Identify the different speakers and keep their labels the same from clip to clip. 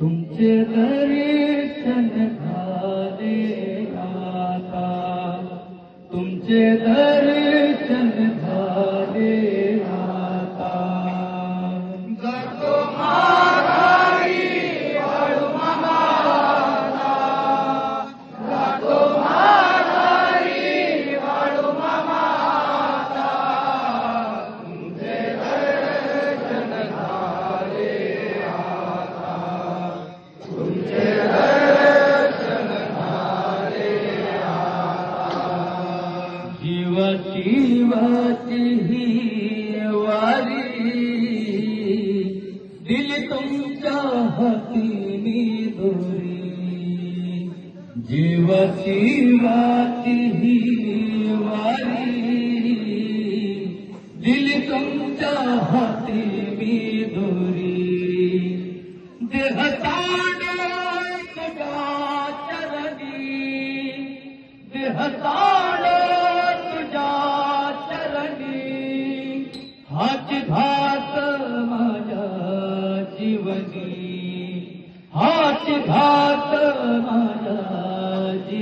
Speaker 1: तुमचे दर्शन झाले आता तुमचे दर्शन दोरी जीवती वाची ही वारी दिल तुमच्या हाती मी दोरी देहताड तुझ्या चरणी. देहताड तुझ्या चरणी. हाच घात माझ्या जीवनी. हाच घात माझ्या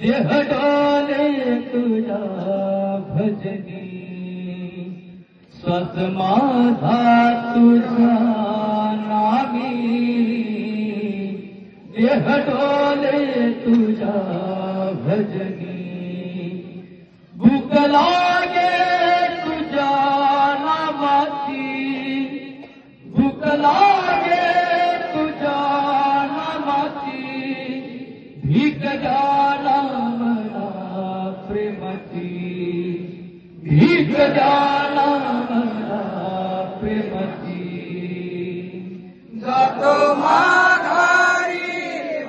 Speaker 1: देह डाले तुझा भजनी स्वस माझा तुझ्या नामी. देह डाले तुझा भजनी भूक लागे तुझ्या नामाची. भूक लागे
Speaker 2: জানা প্রেমতি যত মাধারি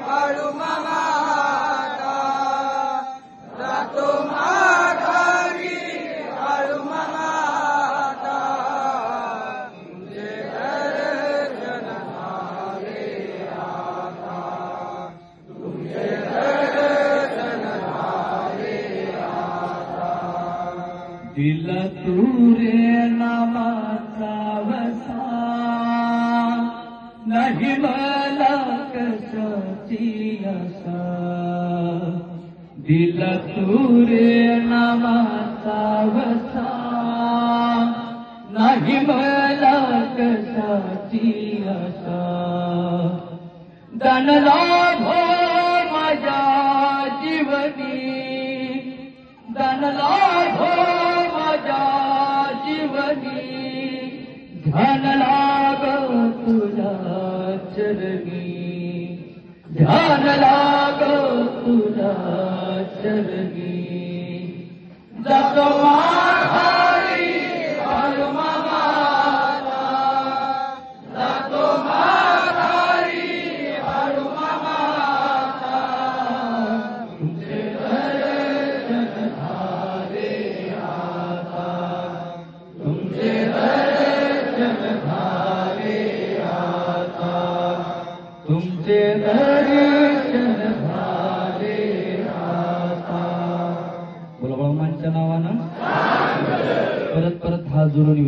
Speaker 2: ভালো মামাতা যত মা
Speaker 1: दिला तुरे नामाचा वसा. नाही मला कशाची आशा. दिला तुरे नामाचा वसा. नाही मला कशाची आशा. दनला भो माझ्या जीवनी. दनला لاڳو پورا چلي جڳهه di un'università.